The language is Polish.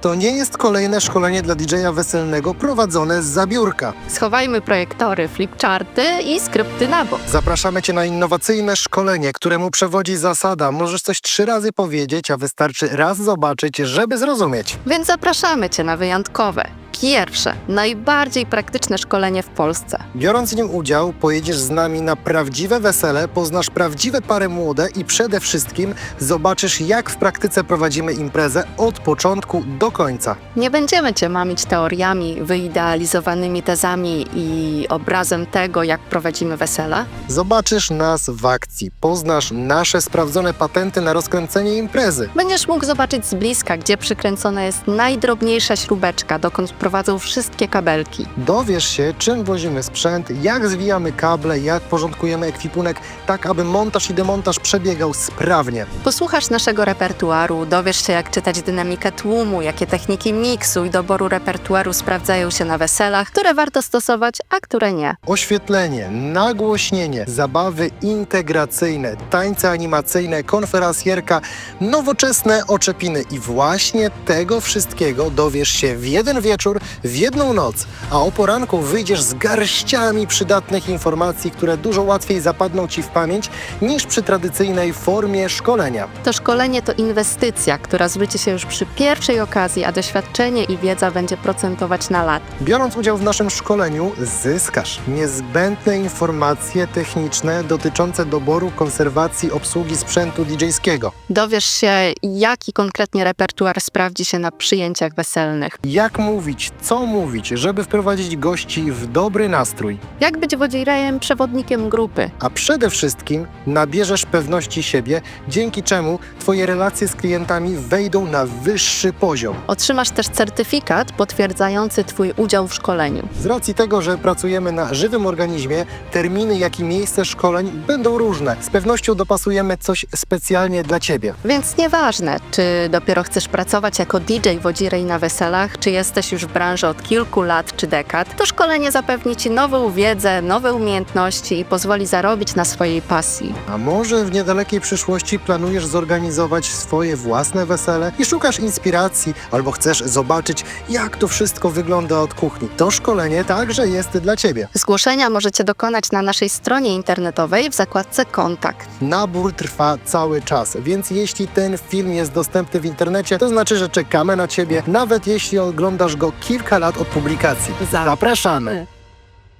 To nie jest kolejne szkolenie dla DJ-a weselnego prowadzone z zabiórka. Schowajmy projektory, flipcharty i skrypty na bok. Zapraszamy Cię na innowacyjne szkolenie, któremu przewodzi zasada. Możesz coś trzy razy powiedzieć, a wystarczy raz zobaczyć, żeby zrozumieć. Więc zapraszamy Cię na wyjątkowe, pierwsze, najbardziej praktyczne szkolenie w Polsce. Biorąc w nim udział, pojedziesz z nami na prawdziwe wesele, poznasz prawdziwe pary młode i przede wszystkim zobaczysz, jak w praktyce prowadzimy imprezę od początku do końca. Nie będziemy Cię mamić teoriami, wyidealizowanymi tezami i obrazem tego, jak prowadzimy wesela. Zobaczysz nas w akcji, poznasz nasze sprawdzone patenty na rozkręcenie imprezy. Będziesz mógł zobaczyć z bliska, gdzie przykręcona jest najdrobniejsza śrubeczka, dokąd prowadzą wszystkie kabelki. Dowiesz się, czym wozimy sprzęt, jak zwijamy kable, jak porządkujemy ekwipunek, tak aby montaż i demontaż przebiegał sprawnie. Posłuchasz naszego repertuaru, dowiesz się, jak czytać dynamikę tłumu, jakie techniki miksu i doboru repertuaru sprawdzają się na weselach, które warto stosować, a które nie. Oświetlenie, nagłośnienie, zabawy integracyjne, tańce animacyjne, konferencjerka, nowoczesne oczepiny i właśnie tego wszystkiego dowiesz się w jeden wieczór, w jedną noc, a o poranku wyjdziesz z garściami przydatnych informacji, które dużo łatwiej zapadną Ci w pamięć niż przy tradycyjnej formie szkolenia. To szkolenie to inwestycja, która zwróci się już przy pierwszej okazji, a doświadczenie i wiedza będzie procentować na lat. Biorąc udział w naszym szkoleniu, zyskasz niezbędne informacje techniczne dotyczące doboru, konserwacji, obsługi sprzętu DJ-skiego. Dowiesz się, jaki konkretnie repertuar sprawdzi się na przyjęciach weselnych, Jak mówić, co mówić, żeby wprowadzić gości w dobry nastrój, jak być wodzirejem, przewodnikiem grupy, a przede wszystkim nabierzesz pewności siebie, dzięki czemu Twoje relacje z klientami wejdą na wyższy poziom. Otrzymasz też certyfikat potwierdzający Twój udział w szkoleniu. Z racji tego, że pracujemy na żywym organizmie, terminy, jak i miejsce szkoleń będą różne. Z pewnością dopasujemy coś specjalnie dla Ciebie. Więc nieważne, czy dopiero chcesz pracować jako DJ wodzirej na weselach, czy jesteś już w branży od kilku lat czy dekad, to szkolenie zapewni Ci nową wiedzę, nowe umiejętności i pozwoli zarobić na swojej pasji. A może w niedalekiej przyszłości planujesz zorganizować swoje własne wesele i szukasz inspiracji albo chcesz zobaczyć, jak to wszystko wygląda od kuchni? To szkolenie także jest dla Ciebie. Zgłoszenia możecie dokonać na naszej stronie internetowej w zakładce Kontakt. Nabór trwa cały czas, więc jeśli ten film jest dostępny w internecie, to znaczy, że czekamy na Ciebie, nawet jeśli oglądasz go kilka lat od publikacji. Zapraszamy!